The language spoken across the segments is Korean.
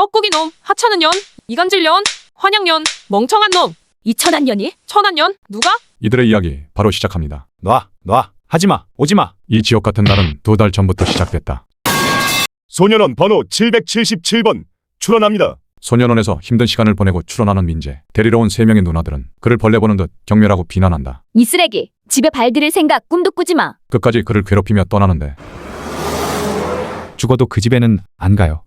뻐꾸기 놈, 하찮은 년, 이간질 년, 환양 년, 멍청한 놈, 이천한 년이? 천한 년, 누가? 이들의 이야기 바로 시작합니다. 놔, 놔. 하지마, 오지마. 이 지옥 같은 날은 두 달 전부터 시작됐다. 소년원 번호 777번 출원합니다. 소년원에서 힘든 시간을 보내고 출원하는 민재. 데리러 온 세 명의 누나들은 그를 벌레 보는 듯 경멸하고 비난한다. 이 쓰레기. 집에 발들일 생각 꿈도 꾸지 마. 끝까지 그를 괴롭히며 떠나는데 죽어도 그 집에는 안 가요.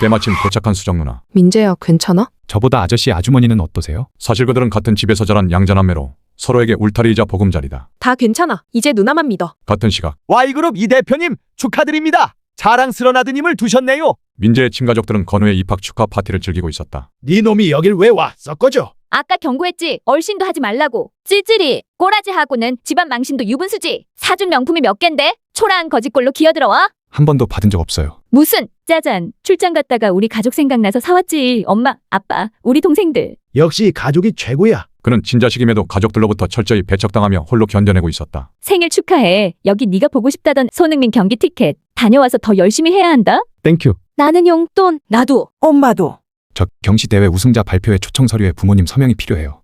때마침 도착한 수정 누나. 민재야, 괜찮아? 저보다 아저씨 아주머니는 어떠세요? 사실 그들은 같은 집에서 자란 양자남매로 서로에게 울타리이자 보금자리다. 다 괜찮아. 이제 누나만 믿어. 같은 시각 Y그룹 이 대표님 축하드립니다. 자랑스런 아드님을 두셨네요. 민재의 친가족들은 건우의 입학 축하 파티를 즐기고 있었다. 네 놈이 여길 왜 와? 썩거져. 아까 경고했지. 얼씬도 하지 말라고. 찌질이. 꼬라지하고는 집안 망신도 유분수지. 사준 명품이 몇 갠데? 초라한 거짓골로 기어들어와? 한 번도 받은 적 없어요. 무슨? 짜잔. 출장 갔다가 우리 가족 생각나서 사왔지. 엄마, 아빠, 우리 동생들. 역시 가족이 최고야. 그는 친자식임에도 가족들로부터 철저히 배척당하며 홀로 견뎌내고 있었다. 생일 축하해. 여기 네가 보고 싶다던 손흥민 경기 티켓. 다녀와서 더 열심히 해야 한다. 땡큐. 나는 용돈. 나도. 엄마도. 저 경시 대회 우승자 발표회 초청 서류에 부모님 서명이 필요해요.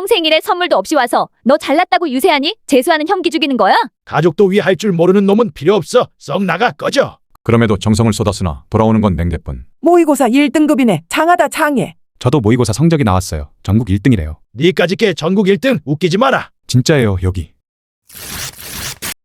형 생일에 선물도 없이 와서 너 잘났다고 유세하니? 재수하는 형 기 죽이는 거야? 가족도 위할 줄 모르는 놈은 필요 없어. 썩 나가 꺼져. 그럼에도 정성을 쏟았으나 돌아오는 건 냉대뿐. 모의고사 1등급이네. 장하다 장해. 저도 모의고사 성적이 나왔어요. 전국 1등이래요. 니까지 게 전국 1등 웃기지 마라. 진짜예요, 여기.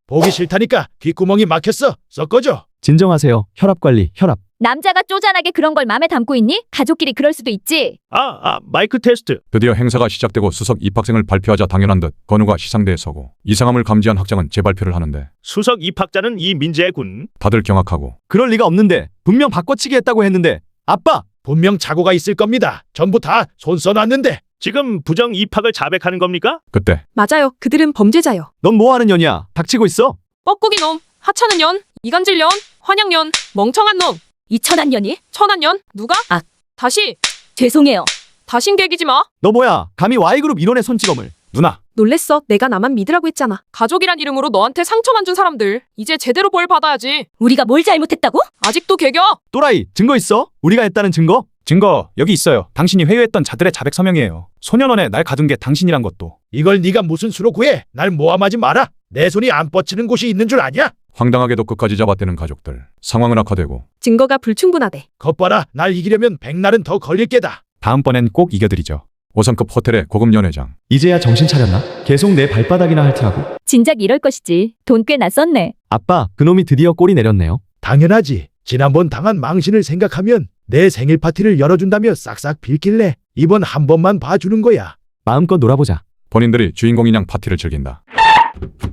보기 싫다니까 귓구멍이 막혔어. 썩거져. 진정하세요. 혈압 관리, 혈압. 남자가 쪼잔하게 그런 걸 맘에 담고 있니? 가족끼리 그럴 수도 있지. 아, 아, 마이크 테스트. 드디어 행사가 시작되고 수석 입학생을 발표하자 당연한 듯 건우가 시상대에 서고 이상함을 감지한 학장은 재발표를 하는데 수석 입학자는 이민재 군. 다들 경악하고 그럴 리가 없는데 분명 바꿔치기 했다고 했는데 아빠 분명 착오가 있을 겁니다. 전부 다 손 써놨는데. 지금 부정 입학을 자백하는 겁니까? 그때 맞아요. 그들은 범죄자요. 넌 뭐하는 년이야? 닥치고 있어? 뻐꾸기 놈, 하찮은 년, 이간질 년, 환양년, 멍청한 놈, 이 천한 년이? 천한 년, 누가? 아. 다시, 죄송해요. 다신 개기지 마. 너 뭐야? 감히 Y그룹 인원의 손찌검을. 누나, 놀랬어. 내가 나만 믿으라고 했잖아. 가족이란 이름으로 너한테 상처만 준 사람들, 이제 제대로 벌 받아야지. 우리가 뭘 잘못했다고? 아직도 개겨? 또라이 증거 있어? 우리가 했다는 증거? 증거 여기 있어요. 당신이 회유했던 자들의 자백 서명이에요. 소년원에 날 가둔 게 당신이란 것도. 이걸 네가 무슨 수로 구해? 날 모함하지 마라. 내 손이 안 뻗치는 곳이 있는 줄 아냐? 황당하게도 끝까지 잡아떼는 가족들 상황은 악화되고 증거가 불충분하대. 겉봐라. 날 이기려면 백날은 더 걸릴 게다. 다음번엔 꼭 이겨드리죠. 5성급 호텔의 고급 연회장 이제야 정신 차렸나? 계속 내 발바닥이나 핥으라고. 진작 이럴 것이지. 돈 꽤나 썼네. 아빠, 그놈이 드디어 꼬리 내렸네요. 당연하지. 지난번 당한 망신을 생각하면 내 생일 파티를 열어준다며 싹싹 빌길래 이번 한 번만 봐주는 거야. 마음껏 놀아보자. 본인들이 주인공인 양 파티를 즐긴다.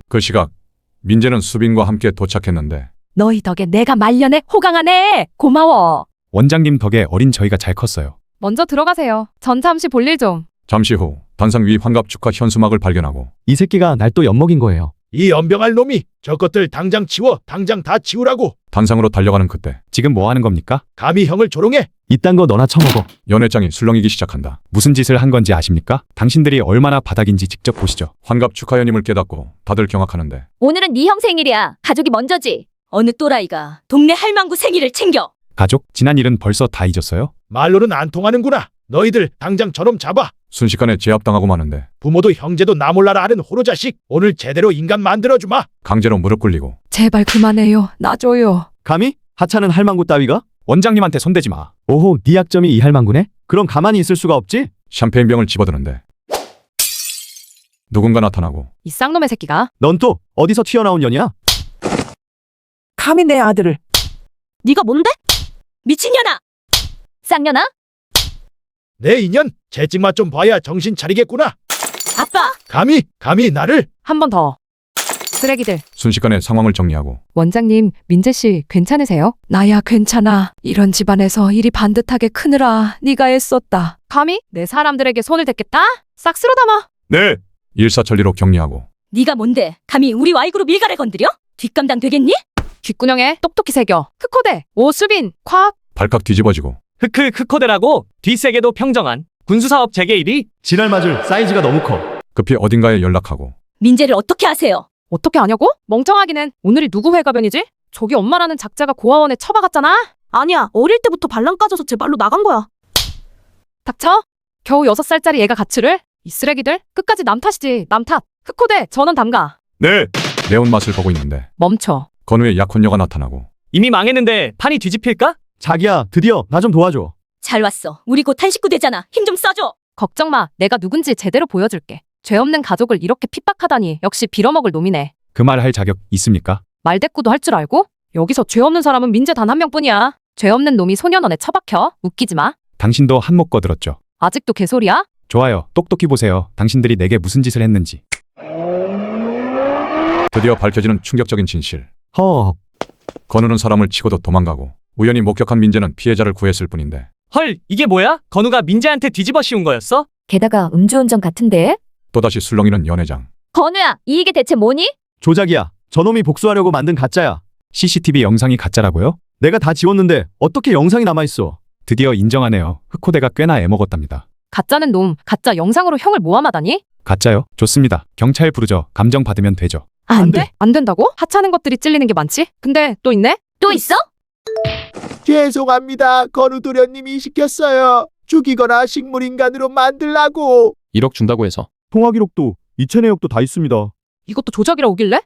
그 시각 민재는 수빈과 함께 도착했는데 너희 덕에 내가 말년에 호강하네. 고마워. 원장님 덕에 어린 저희가 잘 컸어요. 먼저 들어가세요. 전 잠시 볼일 좀. 잠시 후 단상 위 환갑 축하 현수막을 발견하고 이 새끼가 날 또 엿먹인 거예요. 이 연병할 놈이 저 것들 당장 치워. 당장 다 치우라고. 단상으로 달려가는 그때 지금 뭐 하는 겁니까? 감히 형을 조롱해. 이딴 거 너나 처먹어. 연회장이 술렁이기 시작한다. 무슨 짓을 한 건지 아십니까? 당신들이 얼마나 바닥인지 직접 보시죠. 환갑 축하 연임을 깨닫고 다들 경악하는데 오늘은 네 형 생일이야. 가족이 먼저지. 어느 또라이가 동네 할망구 생일을 챙겨. 가족, 지난 일은 벌써 다 잊었어요? 말로는 안 통하는구나. 너희들 당장 저놈 잡아. 순식간에 제압당하고 마는데 부모도 형제도 나 몰라라 하는 호로 자식. 오늘 제대로 인간 만들어주마. 강제로 무릎 꿇리고 제발 그만해요. 놔줘요. 감히? 하찮은 할망구 따위가? 원장님한테 손대지 마. 오호, 네 약점이 이 할망구네? 그럼 가만히 있을 수가 없지? 샴페인 병을 집어드는데 누군가 나타나고 이 쌍놈의 새끼가. 넌 또 어디서 튀어나온 년이야? 감히 내 아들을. 네가 뭔데? 미친년아. 쌍년아? 내 인연 재찍맛 좀 봐야 정신 차리겠구나. 아빠. 감히 감히 나를 한 번 더. 쓰레기들. 순식간에 상황을 정리하고 원장님, 민재 씨 괜찮으세요? 나야 괜찮아. 이런 집안에서 일이 반듯하게 크느라 네가 애썼다. 감히 내 사람들에게 손을 댔겠다? 싹 쓸어 담아. 네. 일사천리로 격리하고 네가 뭔데? 감히 우리 Y그룹 일가를 건드려? 뒷감당 되겠니? 귓구녕에 똑똑히 새겨. 크코대, 오수빈, 콱. 발칵 뒤집어지고 흑크 크코데라고 뒷세계도 평정한 군수사업 재개 1위 지랄 맞을 사이즈가 너무 커. 급히 어딘가에 연락하고 민재를 어떻게 하세요? 어떻게 아냐고? 멍청하기는 오늘이 누구 회가변이지? 저기 엄마라는 작자가 고아원에 처박았잖아. 아니야, 어릴 때부터 발랑 까져서 제 말로 나간 거야. 닥쳐? 겨우 6살짜리 애가 가출을? 이 쓰레기들? 끝까지 남 탓이지, 남 탓. 흑호대, 전원 담가. 네. 매운 맛을 보고 있는데 멈춰. 건우의 약혼녀가 나타나고 이미 망했는데 판이 뒤집힐까? 자기야, 드디어 나 좀 도와줘. 잘 왔어. 우리 곧 한식구 되잖아. 힘 좀 써줘. 걱정 마. 내가 누군지 제대로 보여줄게. 죄 없는 가족을 이렇게 핍박하다니 역시 빌어먹을 놈이네. 그 말 할 자격 있습니까? 말대꾸도 할 줄 알고? 여기서 죄 없는 사람은 민재 단 한 명뿐이야. 죄 없는 놈이 소년원에 처박혀. 웃기지 마. 당신도 한몫 거들었죠. 아직도 개소리야? 좋아요. 똑똑히 보세요. 당신들이 내게 무슨 짓을 했는지. 드디어 밝혀지는 충격적인 진실. 허, 건우는 사람을 치고도 도망가고 우연히 목격한 민재는 피해자를 구했을 뿐인데 헐, 이게 뭐야? 건우가 민재한테 뒤집어 씌운 거였어? 게다가 음주운전 같은데? 또다시 술렁이는 연회장. 건우야, 이게 대체 뭐니? 조작이야. 저놈이 복수하려고 만든 가짜야. CCTV 영상이 가짜라고요? 내가 다 지웠는데 어떻게 영상이 남아있어? 드디어 인정하네요. 흑호대가 꽤나 애먹었답니다. 가짜는 놈, 가짜 영상으로 형을 모함하다니? 가짜요? 좋습니다. 경찰 부르죠. 감정 받으면 되죠. 안, 안 돼? 안 된다고? 하찮은 것들이 찔리는 게 많지? 근데 또 있네? 또 있어? 죄송합니다. 건우 도련님이 시켰어요. 죽이거나 식물인간으로 만들라고. 1억 준다고 해서 통화 기록도 이체 내역도 다 있습니다. 이것도 조작이라 오길래?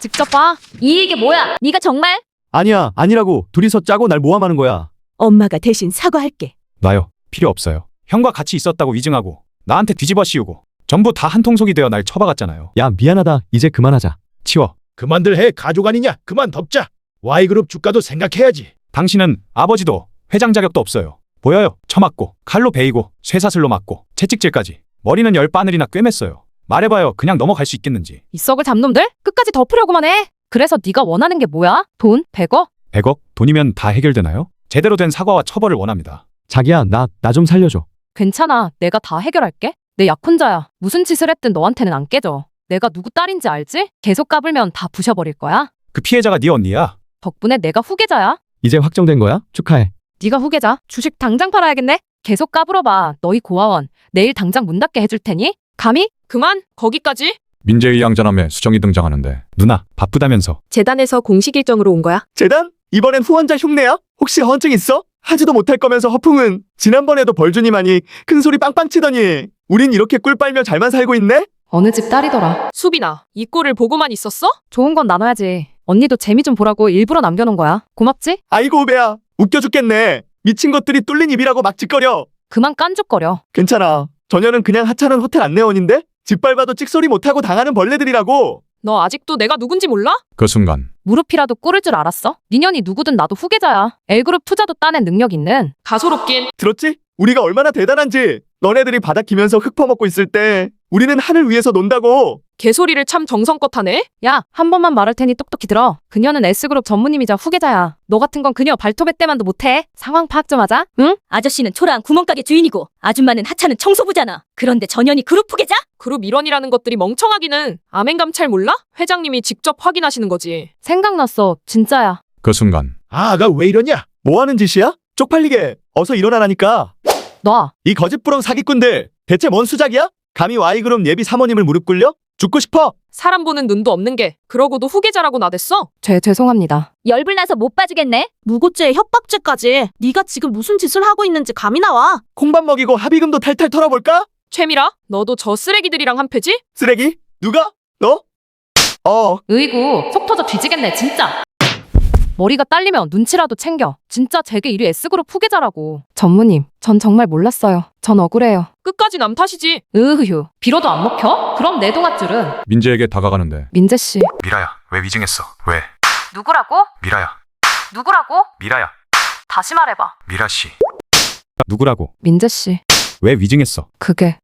직접 봐. 이게 뭐야? 네가 정말? 아니야, 아니라고. 둘이서 짜고 날 모함하는 거야. 엄마가 대신 사과할게. 놔요. 필요 없어요. 형과 같이 있었다고 위증하고 나한테 뒤집어 씌우고 전부 다 한 통속이 되어 날 처박았잖아요. 야, 미안하다. 이제 그만하자. 치워. 그만들 해. 가족 아니냐? 그만 덮자. Y그룹 주가도 생각해야지. 당신은 아버지도 회장 자격도 없어요. 보여요. 처맞고 칼로 베이고 쇠사슬로 맞고 채찍질까지. 머리는 열 바늘이나 꿰맸어요. 말해봐요. 그냥 넘어갈 수 있겠는지. 이 썩을 잡놈들? 끝까지 덮으려고만 해. 그래서 네가 원하는 게 뭐야? 돈? 100억? 100억? 돈이면 다 해결되나요? 제대로 된 사과와 처벌을 원합니다. 자기야, 나, 나 좀 살려줘. 괜찮아. 내가 다 해결할게. 내 약혼자야. 무슨 짓을 했든 너한테는 안 깨져. 내가 누구 딸인지 알지? 계속 까불면 다 부셔버릴 거야. 그 피해자가 네 언니야. 덕분에 내가 후계자야. 이제 확정된 거야? 축하해. 네가 후계자. 주식 당장 팔아야겠네. 계속 까불어봐. 너희 고아원. 내일 당장 문 닫게 해줄 테니. 감히? 그만. 거기까지. 민재의 양자남에 수정이 등장하는데 누나 바쁘다면서. 재단에서 공식 일정으로 온 거야. 재단? 이번엔 후원자 흉내야? 혹시 허언증 있어? 하지도 못할 거면서 허풍은 지난번에도 벌주니만이 큰 소리 빵빵 치더니 우린 이렇게 꿀 빨며 잘만 살고 있네? 어느 집 딸이더라. 수빈아. 이 꼴을 보고만 있었어? 좋은 건 나눠야지. 언니도 재미 좀 보라고 일부러 남겨놓은 거야. 고맙지? 아이고 오배야 웃겨 죽겠네 미친 것들이 뚫린 입이라고 막 짓거려 그만 깐죽거려. 괜찮아 전혀는 그냥 하찮은 호텔 안내원인데 짓밟아도 찍소리 못하고 당하는 벌레들이라고 너 아직도 내가 누군지 몰라? 그 순간 무릎이라도 꿇을 줄 알았어? 니년이 누구든 나도 후계자야. L그룹 투자도 따낸 능력 있는. 가소롭긴. 들었지? 우리가 얼마나 대단한지 너네들이 바닥 기면서 흙 퍼먹고 있을 때 우리는 하늘 위에서 논다고 개소리를 참 정성껏 하네? 야, 한 번만 말할 테니 똑똑히 들어. 그녀는 S그룹 전무님이자 후계자야. 너 같은 건 그녀 발톱에 때만도 못해. 상황 파악 좀 하자. 응? 아저씨는 초라한 구멍가게 주인이고 아줌마는 하찮은 청소부잖아. 그런데 전현이 그룹 후계자? 그룹 일원이라는 것들이 멍청하기는. 아멘감 잘 몰라? 회장님이 직접 확인하시는 거지. 생각났어. 진짜야. 그 순간 아가 왜 이러냐? 뭐 하는 짓이야? 쪽팔리게 어서 일어나라니까 놔. 이 거짓부렁 사기꾼들 대체 뭔 수작이야? 감히 Y그룹 예비 사모님을 무릎 꿇려? 죽고 싶어? 사람 보는 눈도 없는 게. 그러고도 후계자라고 나댔어? 죄, 죄송합니다. 열불 나서 못 봐주겠네. 무고죄에 협박죄까지. 네가 지금 무슨 짓을 하고 있는지 감이 나와. 콩밥 먹이고 합의금도 탈탈 털어볼까? 최미라, 너도 저 쓰레기들이랑 한 패지? 쓰레기? 누가? 너? 어 으이구, 속 터져 뒤지겠네, 진짜. 머리가 딸리면 눈치라도 챙겨. 진짜 제게 일위 S그룹 후계자라고. 전무님, 전 정말 몰랐어요. 전 억울해요. 끝까지 남 탓이지. 으흐휴, 빌어도 안 먹혀? 그럼 내 동아줄은? 민재에게 다가가는데 민재 씨. 미라야, 왜 위증했어? 왜? 누구라고? 미라야, 누구라고? 미라야, 다시 말해봐. 미라 씨. 누구라고? 민재 씨. 왜 위증했어? 그게.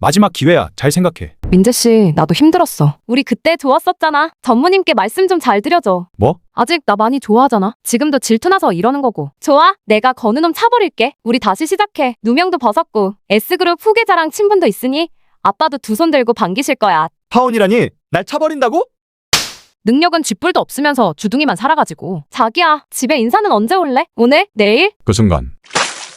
마지막 기회야. 잘 생각해. 민재 씨, 나도 힘들었어. 우리 그때 좋았었잖아. 전무님께 말씀 좀 잘 드려줘. 뭐? 아직 나 많이 좋아하잖아. 지금도 질투나서 이러는 거고. 좋아. 내가 건우놈 차버릴게. 우리 다시 시작해. 누명도 벗었고. S그룹 후계자랑 친분도 있으니 아빠도 두 손 들고 반기실 거야. 파혼이라니? 날 차버린다고? 능력은 쥐뿔도 없으면서 주둥이만 살아가지고. 자기야, 집에 인사는 언제 올래? 오늘? 내일? 그 순간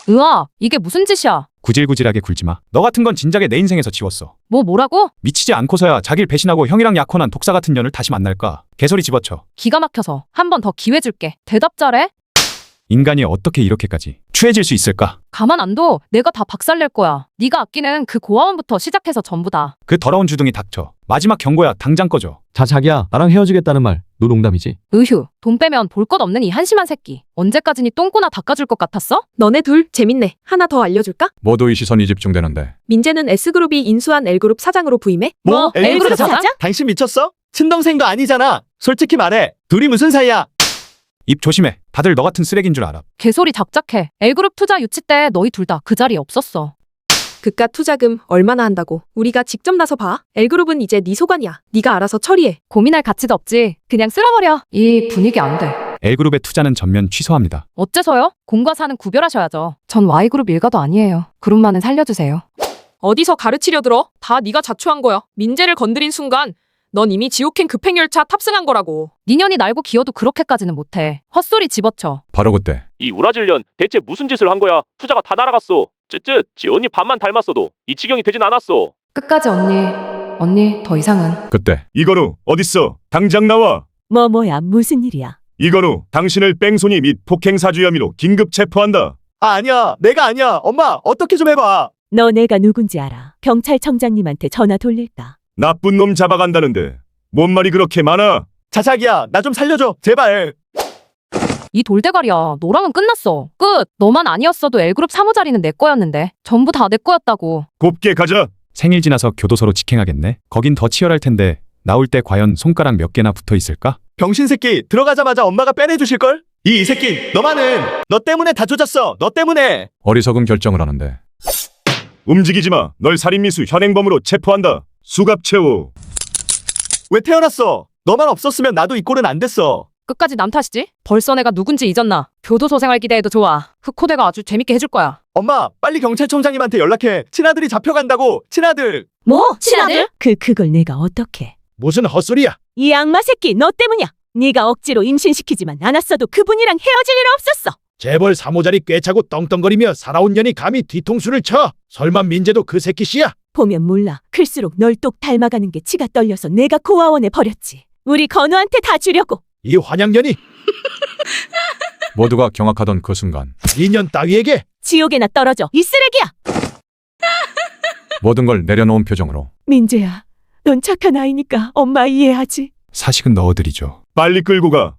으아, 이게 무슨 짓이야? 구질구질하게 굴지 마. 너 같은 건 진작에 내 인생에서 지웠어. 뭐 뭐라고? 미치지 않고서야 자기를 배신하고 형이랑 약혼한 독사 같은 년을 다시 만날까? 개소리 집어쳐. 기가 막혀서 한 번 더 기회 줄게. 대답 잘해. 인간이 어떻게 이렇게까지 추해질 수 있을까? 가만 안 둬. 내가 다 박살낼 거야. 네가 아끼는 그 고아원부터 시작해서 전부 다. 그 더러운 주둥이 닥쳐. 마지막 경고야. 당장 꺼져. 자 자기야 나랑 헤어지겠다는 말 너 농담이지? 으휴. 돈 빼면 볼 것 없는 이 한심한 새끼. 언제까지니 똥꼬나 닦아줄 것 같았어? 너네 둘 재밌네. 하나 더 알려줄까? 모두의 시선이 집중되는데 민재는 S그룹이 인수한 L그룹 사장으로 부임해? 뭐? L그룹? 사장? 당신 미쳤어? 친동생도 아니잖아. 솔직히 말해. 둘이 무슨 사이야? 입 조심해. 다들 너 같은 쓰레기인 줄 알아. 개소리 작작해. L그룹 투자 유치 때 너희 둘 다 그 자리에 없었어. 그깟 투자금 얼마나 한다고? 우리가 직접 나서 봐. L그룹은 이제 네 소관이야. 네가 알아서 처리해. 고민할 가치도 없지. 그냥 쓸어버려. 이 분위기 안 돼. L그룹의 투자는 전면 취소합니다. 어째서요? 공과 사는 구별하셔야죠. 전 Y그룹 일가도 아니에요. 그룹만은 살려주세요. 어디서 가르치려 들어? 다 네가 자초한 거야. 민재를 건드린 순간 넌 이미 지옥행 급행열차 탑승한 거라고. 니년이 날고 기어도 그렇게까지는 못해. 헛소리 집어쳐. 바로 그때 이 우라질년 대체 무슨 짓을 한 거야? 투자가 다 날아갔어. 쯧쯧, 지 언니 반만 닮았어도 이 지경이 되진 않았어. 끝까지 언니. 언니 더 이상은. 그때 이건우 어딨어? 당장 나와. 뭐 뭐야 무슨 일이야? 이건우 당신을 뺑소니 및 폭행 사주 혐의로 긴급 체포한다. 아, 아니야. 내가 아니야. 엄마, 어떻게 좀 해봐. 너 내가 누군지 알아. 경찰청장님한테 전화 돌릴까? 나쁜 놈 잡아간다는데 뭔 말이 그렇게 많아? 자작이야. 나 좀 살려줘. 제발. 이 돌대가리야. 너랑은 끝났어. 끝. 너만 아니었어도 L그룹 사무자리는 내 거였는데. 전부 다 내 거였다고. 곱게 가자. 생일 지나서 교도소로 직행하겠네. 거긴 더 치열할 텐데 나올 때 과연 손가락 몇 개나 붙어 있을까? 병신 새끼 들어가자마자 엄마가 빼내주실 걸? 이 새끼 너만은 너 때문에 다 조졌어. 너 때문에. 어리석은 결정을 하는데 움직이지 마. 널 살인미수 현행범으로 체포한다. 수갑 채워. 왜 태어났어? 너만 없었으면 나도 이 꼴은 안 됐어. 끝까지 남 탓이지? 벌써 내가 누군지 잊었나? 교도소 생활 기대해도 좋아. 흑호대가 아주 재밌게 해줄 거야. 엄마, 빨리 경찰청장님한테 연락해. 친아들이 잡혀간다고. 친아들. 뭐? 친아들? 그 그걸 내가 어떻게? 무슨 헛소리야? 이 악마 새끼 너 때문이야. 네가 억지로 임신시키지만 않았어도 그분이랑 헤어질 일 없었어. 재벌 사모자리 꿰차고 떵떵거리며 살아온 년이 감히 뒤통수를 쳐. 설마 민재도 그 새끼 씨야? 보면 몰라. 클수록 널 똑 닮아가는 게 치가 떨려서 내가 고아원에 버렸지. 우리 건우한테 다 주려고. 이 환양년이 모두가 경악하던 그 순간 2년 따위에게 지옥에나 떨어져. 이 쓰레기야. 모든 걸 내려놓은 표정으로 민재야. 넌 착한 아이니까 엄마 이해하지. 사식은 넣어드리죠. 빨리 끌고 가.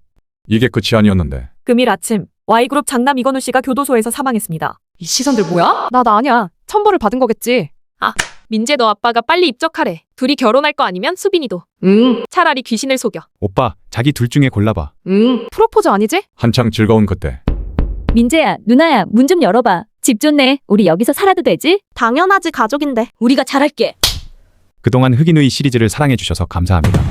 이게 끝이 아니었는데 금일 아침 Y그룹 장남 이건우 씨가 교도소에서 사망했습니다. 이 시선들 뭐야? 나 나 아니야. 천벌을 받은 거겠지. 민재 너 아빠가 빨리 입적하래. 둘이 결혼할 거 아니면 수빈이도. 응. 차라리 귀신을 속여. 오빠, 자기 둘 중에 골라봐. 응. 프로포즈 아니지? 한창 즐거운 그때 민재야, 누나야, 문 좀 열어봐. 집 좋네. 우리 여기서 살아도 되지? 당연하지 가족인데. 우리가 잘할게. 그동안 흑인우이 시리즈를 사랑해주셔서 감사합니다.